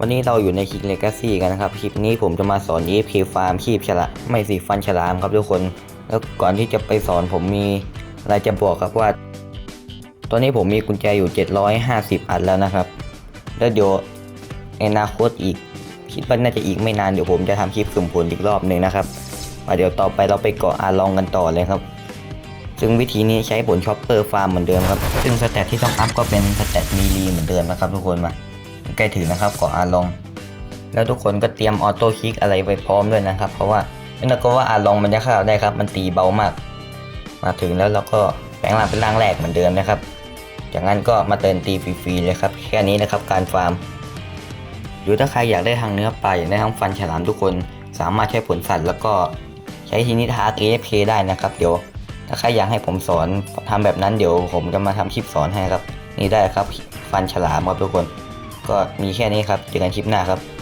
วันนี้เราอยู่ในคลิกเลกาซี่กันนะครับ คลิปนี้ผมจะมาสอน EFK ฟาร์มคีบฉลามไม่สิฟันฉลามครับทุกคน แล้วก่อนที่จะไปสอนผมมีอะไรจะบอกครับว่า ตอนนี้ผมมีกุญแจอยู่ 750 อันแล้วนะครับ แล้วเดี๋ยวในอนาคตอีก คิดว่าน่าจะอีกไม่นานเดี๋ยวผมจะทำคลิปสุ่มผลอีกรอบหนึ่งนะครับมาเดี๋ยวต่อไปเราไปเกาะอาลองกันต่อเลยครับ ซึ่งวิธีนี้ใช้ผลช็อปเปอร์ฟาร์มเหมือนเดิมครับ ซึ่งสเตตที่ต้องอัพก็เป็นสเตตมีลีเหมือนเดิมนะครับทุกคนมา ใกล้ถึงนะครับเกาะอาลอง แล้วทุกคนก็เตรียมออโต้คลิกอะไรไปพร้อมด้วยนะครับ เพราะว่าไม่น่ากลัวว่าอาลองมันจะฆ่าเราได้ครับ มันตีเบามาก มาถึงแล้วเราก็แปลงร่างเป็นร่างแรกเหมือนเดิมนะครับ จากนั้นก็มาเติมตีฟรีๆเลยครับแค่นี้นะครับการฟาร์มหรือถ้าใครอยากได้ทางเนื้อปลาอยากได้ทั้งฟันฉลามทุกคนสามารถใช้ผลสัตว์แล้วก็ใช้ทีนิทาร์ AFK ได้นะครับ เดี๋ยวถ้าใครอยากให้ผมสอนทำแบบนั้นเดี๋ยวผมจะมาทำคลิปสอนให้ครับ นี่ได้ครับฟันฉลามครับทุกคน ก็มีแค่นี้ครับเจอกันคลิปหน้าครับ